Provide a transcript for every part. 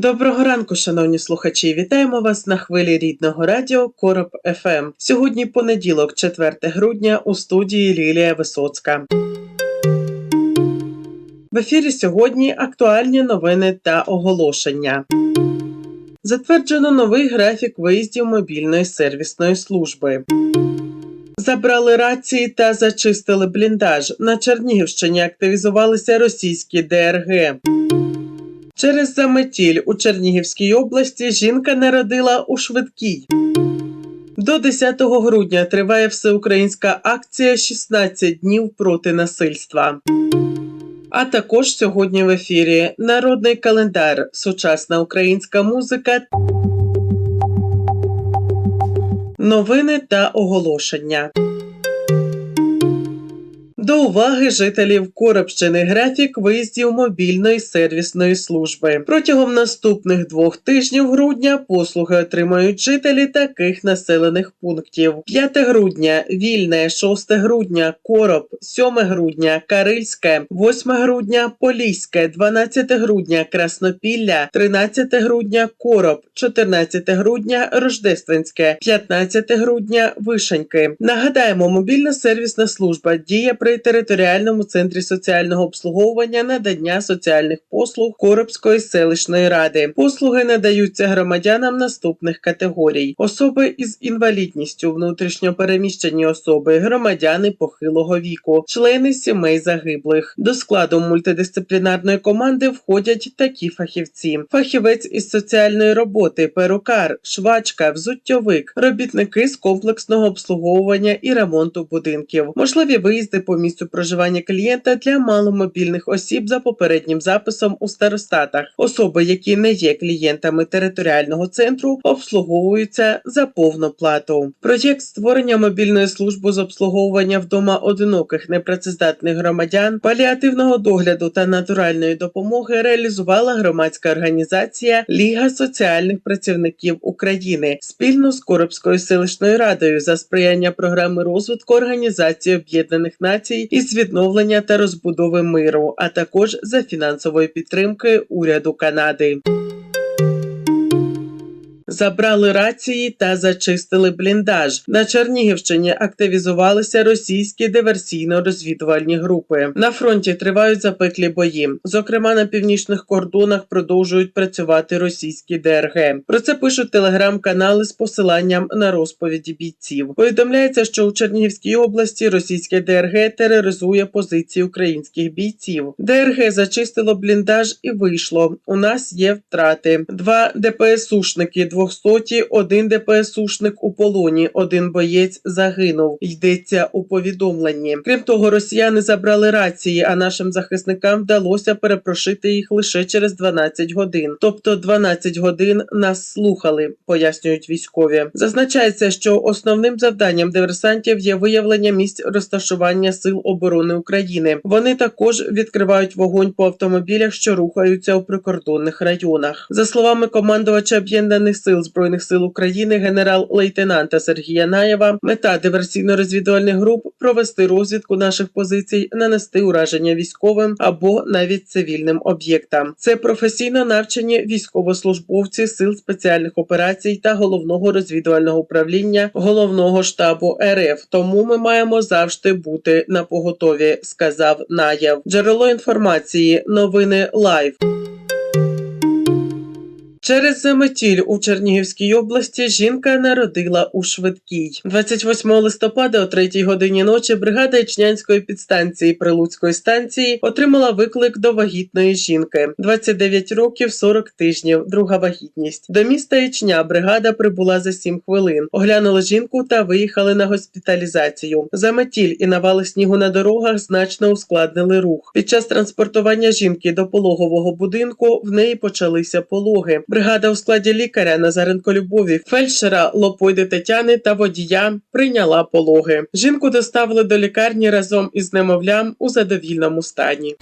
Доброго ранку, шановні слухачі. Вітаємо вас на хвилі рідного радіо Короб ФМ. Сьогодні понеділок, 4 грудня, у студії Лілія Висоцька. В ефірі сьогодні актуальні новини та оголошення. Затверджено новий графік виїздів мобільної сервісної служби. Забрали рації та зачистили бліндаж. На Чернігівщині активізувалися російські ДРГ. Через заметіль у Чернігівській області жінка народила у швидкій. До 10 грудня триває всеукраїнська акція «16 днів проти насильства. А також сьогодні в ефірі Народний календар, сучасна українська музика, новини та оголошення. До уваги жителів Коробщини графік виїздів мобільної сервісної служби. Протягом наступних двох тижнів грудня послуги отримають жителі таких населених пунктів: 5 грудня, Вільне, 6 грудня, Короб, 7 грудня, Карильське, 8 грудня, Поліське, 12 грудня, Краснопілля, 13 грудня, Короб, 14 грудня, Рождественське, 15 грудня, Вишеньки. Нагадаємо, мобільна сервісна служба діє при територіальному центрі соціального обслуговування надання соціальних послуг Коробської селищної ради. Послуги надаються громадянам наступних категорій: особи із інвалідністю, внутрішньопереміщені особи, громадяни похилого віку, члени сімей загиблих. До складу мультидисциплінарної команди входять такі фахівці: фахівець із соціальної роботи, перукар, швачка, взуттєвик, робітники з комплексного обслуговування і ремонту будинків, можливі виїзди по місцю проживання клієнта для маломобільних осіб за попереднім записом у старостатах. Особи, які не є клієнтами територіального центру, обслуговуються за повну плату. Проєкт створення мобільної служби з обслуговування вдома одиноких непрацездатних громадян, паліативного догляду та натуральної допомоги реалізувала громадська організація Ліга соціальних працівників України спільно з Коробською селищною радою за сприяння програми розвитку Організації Об'єднаних Націй із відновлення та розбудови миру, а також за фінансової підтримки уряду Канади. Забрали рації та зачистили бліндаж. На Чернігівщині активізувалися російські диверсійно-розвідувальні групи. На фронті тривають запеклі бої. Зокрема, на північних кордонах продовжують працювати російські ДРГ. Про це пишуть телеграм-канали з посиланням на розповіді бійців. Повідомляється, що у Чернігівській області російське ДРГ тероризує позиції українських бійців. ДРГ зачистило бліндаж і вийшло. У нас є втрати. Два ДПСУшники, двохсоті, один ДПСУшник у полоні, один боєць загинув. Йдеться у повідомленні. Крім того, росіяни забрали рації, а нашим захисникам вдалося перепрошити їх лише через 12 годин. Тобто 12 годин нас слухали, пояснюють військові. Зазначається, що основним завданням диверсантів є виявлення місць розташування сил оборони України. Вони також відкривають вогонь по автомобілях, що рухаються у прикордонних районах. За словами командувача об'єднаних сил збройних сил України, генерал-лейтенанта Сергія Наєва, мета диверсійно-розвідувальних груп провести розвідку наших позицій, нанести ураження військовим або навіть цивільним об'єктам. Це професійно навчені військовослужбовці сил спеціальних операцій та головного розвідувального управління головного штабу РФ. Тому ми маємо завжди бути на поготові, сказав Наєв. Джерело інформації, новини лайв. Через заметіль у Чернігівській області жінка народила у швидкій. 28 листопада о 3 годині ночі бригада Ічнянської підстанції Прилуцької станції отримала виклик до вагітної жінки. 29 років 40 тижнів. Друга вагітність. До міста Ічня бригада прибула за 7 хвилин. Оглянули жінку та виїхали на госпіталізацію. Заметіль і навали снігу на дорогах значно ускладнили рух. Під час транспортування жінки до пологового будинку в неї почалися пологи. Бригада у складі лікаря Назаренко Любові, фельдшера Лопойди Тетяни та водія прийняла пологи. Жінку доставили до лікарні разом із немовлям у задовільному стані.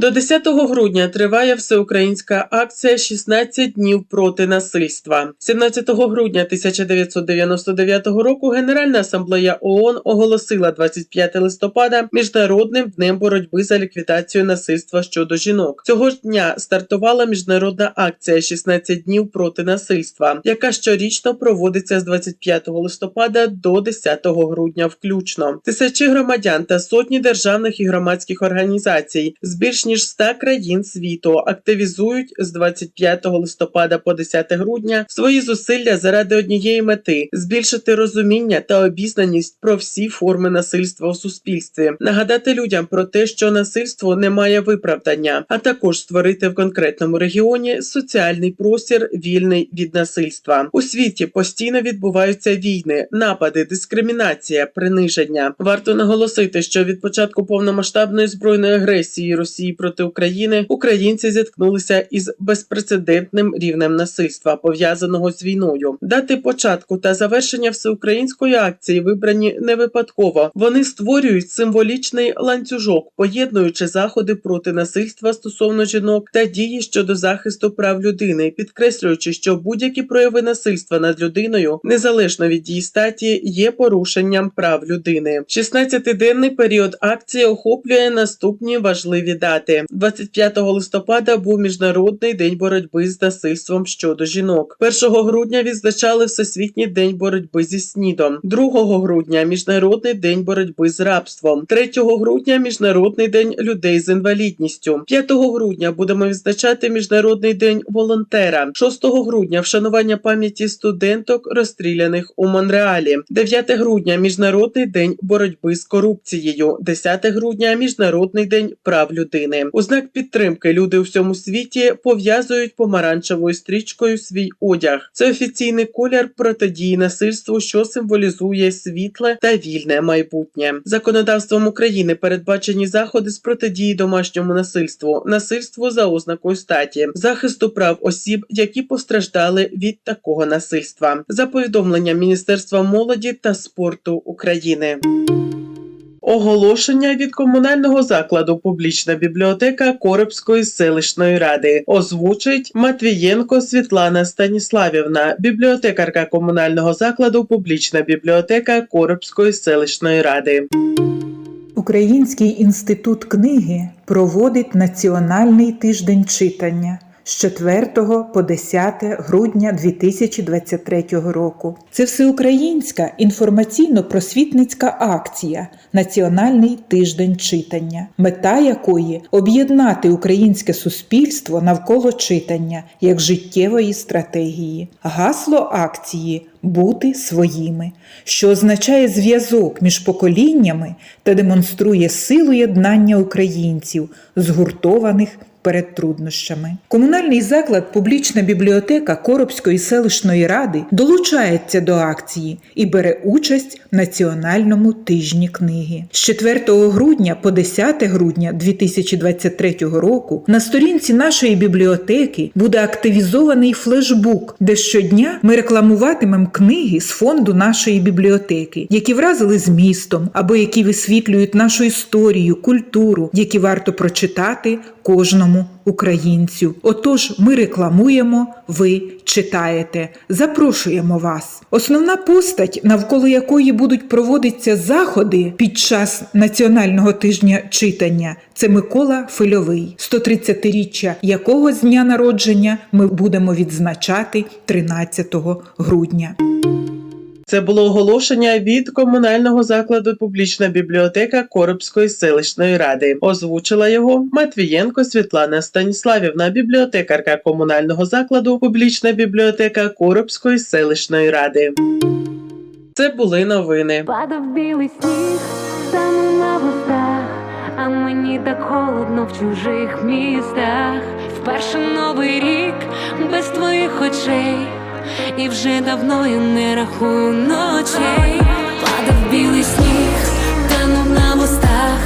До 10 грудня триває всеукраїнська акція «16 днів проти насильства. 17 грудня 1999 року Генеральна асамблея ООН оголосила 25 листопада міжнародним днем боротьби за ліквідацію насильства щодо жінок. Цього ж дня стартувала міжнародна акція «16 днів проти насильства, яка щорічно проводиться з 25 листопада до 10 грудня включно. Тисячі громадян та сотні державних і громадських організацій з більш ніж 100 країн світу активізують з 25 листопада по 10 грудня свої зусилля заради однієї мети збільшити розуміння та обізнаність про всі форми насильства у суспільстві, нагадати людям про те, що насильство не має виправдання, а також створити в конкретному регіоні соціальний простір вільний від насильства. У світі постійно відбуваються війни, напади, дискримінація, приниження. Варто наголосити, що від початку повномасштабної збройної агресії Росії проти України українці зіткнулися із безпрецедентним рівнем насильства, пов'язаного з війною. Дати початку та завершення всеукраїнської акції вибрані не випадково. Вони створюють символічний ланцюжок, поєднуючи заходи проти насильства стосовно жінок та дії щодо захисту прав людини, підкреслюючи, що будь-які прояви насильства над людиною, незалежно від її статі, є порушенням прав людини. 16-денний період акції охоплює наступні важливі дати: 25 листопада був міжнародний день боротьби з насильством щодо жінок. 1 грудня відзначали Всесвітній день боротьби зі снідом. 2 грудня міжнародний день боротьби з рабством. 3 грудня міжнародний день людей з інвалідністю. 5 грудня будемо відзначати міжнародний день волонтера. 6 грудня вшанування пам'яті студенток розстріляних у Монреалі. 9 грудня міжнародний день боротьби з корупцією. 10 грудня міжнародний день прав людини. У знак підтримки люди у всьому світі пов'язують помаранчевою стрічкою свій одяг. Це офіційний колір протидії насильству, що символізує світле та вільне майбутнє. Законодавством України передбачені заходи з протидії домашньому насильству, насильству за ознакою статі, захисту прав осіб, які постраждали від такого насильства. За повідомленням Міністерства молоді та спорту України. Оголошення від комунального закладу Публічна бібліотека Коробської селищної ради озвучить Матвієнко Світлана Станіславівна, бібліотекарка комунального закладу Публічна бібліотека Коробської селищної ради. Український інститут книги проводить Національний тиждень читання з 4 по 10 грудня 2023 року. Це всеукраїнська інформаційно-просвітницька акція Національний тиждень читання, мета якої об'єднати українське суспільство навколо читання як життєвої стратегії. Гасло акції бути своїми, що означає зв'язок між поколіннями та демонструє силу єднання українців, згуртованих перед труднощами. Комунальний заклад Публічна бібліотека Коробської селищної ради долучається до акції і бере участь в Національному тижні книги. З 4 грудня по 10 грудня 2023 року на сторінці нашої бібліотеки буде активізований флешбук, де щодня ми рекламуватимемо книги з фонду нашої бібліотеки, які вразили змістом або які висвітлюють нашу історію, культуру, які варто прочитати кожному українцю. Отож, ми рекламуємо, ви читаєте. Запрошуємо вас. Основна постать, навколо якої будуть проводитися заходи під час національного тижня читання, це Микола Фильовий, 130-річчя якого з дня народження ми будемо відзначати 13 грудня. Це було оголошення від комунального закладу публічна бібліотека Коробської селищної ради. Озвучила його Матвієнко Світлана Станіславівна, бібліотекарка комунального закладу публічна бібліотека Коробської селищної ради. Це були новини. Падав білий сніг, саме на вустах, а мені так холодно в чужих містах. Вперше новий рік без твоїх очей, і вже давно я не рахую ночей. Падав білий сніг, танув на вустах,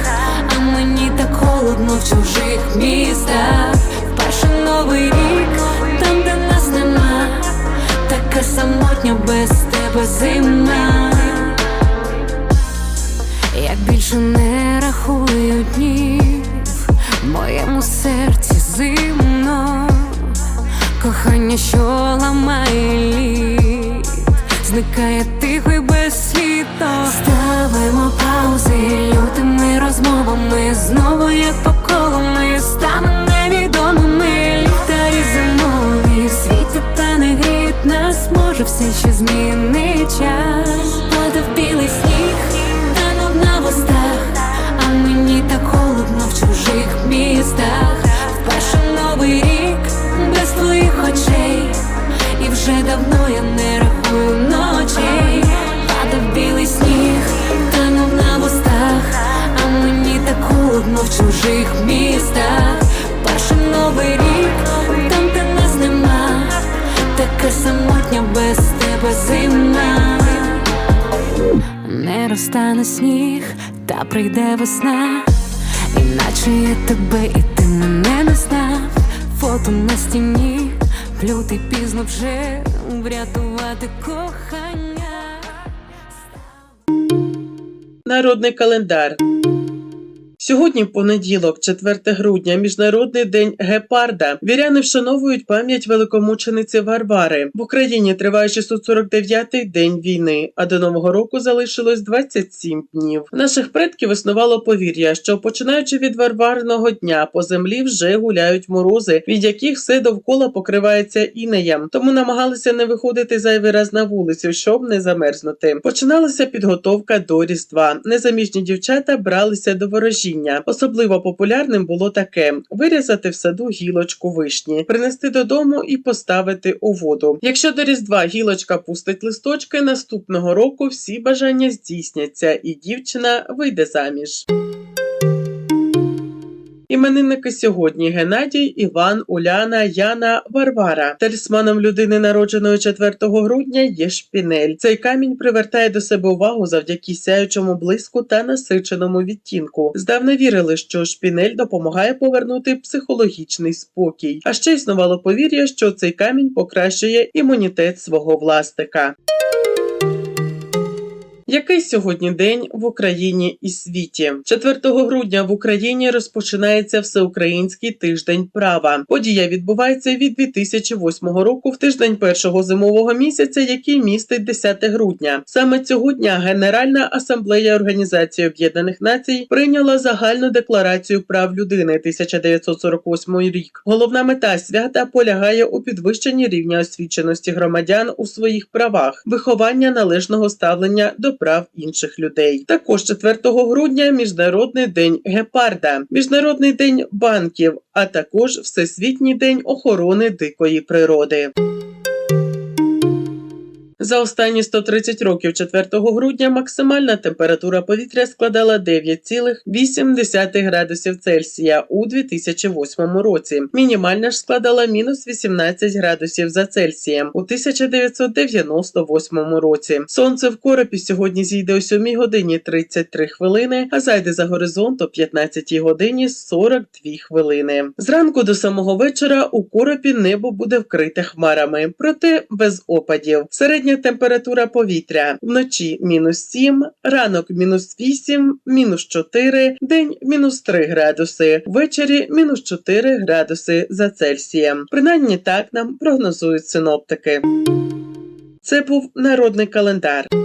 а мені так холодно в чужих містах. Вперше новий рік, там, де нас нема, така самотня без тебе зима. Як більше не рахую днів, в моєму серці зимно, кохання, що ламає лід, зникає тихо й без сліду. Ставимо паузи лютими розмовами, знову як по колу ми станемо невідомими. Ліхтарі зимові. Світять та не гріють нас, може все ще змінить в чужих містах. Перший новий рік, там де нас нема, така самотня без тебе зима. Не розтане сніг, та прийде весна, іначе я тебе і ти мене не знав. Фото на стіні, лютий пізно вже врятувати кохання. Народний календар. Сьогодні понеділок, 4 грудня, міжнародний день гепарда. Віряни вшановують пам'ять великомучениці Варвари. В Україні триває 649-й день війни, а до нового року залишилось 27 днів. Наших предків існувало повір'я, що починаючи від Варварного дня по землі вже гуляють морози, від яких все довкола покривається інеєм. Тому намагалися не виходити зайвий раз на вулицю, щоб не замерзнути. Починалася підготовка до різдва. Незаміжні дівчата бралися до ворожіння. Особливо популярним було таке: вирізати в саду гілочку вишні, принести додому і поставити у воду. Якщо до різдва гілочка пустить листочки, наступного року всі бажання здійсняться, і дівчина вийде заміж. Іменинники сьогодні Геннадій, Іван, Уляна, Яна, Варвара. Талісманом людини, народженої 4 грудня, є шпінель. Цей камінь привертає до себе увагу завдяки сяючому блиску та насиченому відтінку. Здавна вірили, що шпінель допомагає повернути психологічний спокій. А ще існувало повір'я, що цей камінь покращує імунітет свого власника. Який сьогодні день в Україні і світі? 4 грудня в Україні розпочинається всеукраїнський тиждень права. Подія відбувається від 2008 року в тиждень першого зимового місяця, який містить 10 грудня. Саме цього дня Генеральна асамблея Організації Об'єднаних Націй прийняла загальну декларацію прав людини 1948 рік. Головна мета свята полягає у підвищенні рівня освіченості громадян у своїх правах, виховання належного ставлення до прав інших людей. Також 4 грудня Міжнародний день гепарда, Міжнародний день банків, а також Всесвітній день охорони дикої природи. За останні 130 років 4 грудня максимальна температура повітря складала 9,8 градусів Цельсія у 2008 році. Мінімальна ж складала мінус 18 градусів за Цельсієм у 1998 році. Сонце в коропі сьогодні зійде о 7 годині 33 хвилини, а зайде за горизонт о 15 годині 42 хвилини. Зранку до самого вечора у коропі небо буде вкрите хмарами, проте без опадів. Середня температура повітря вночі мінус 7, ранок мінус 8, мінус 4, день мінус 3 градуси, ввечері мінус 4 градуси за Цельсієм. Принаймні так нам прогнозують синоптики. Це був народний календар.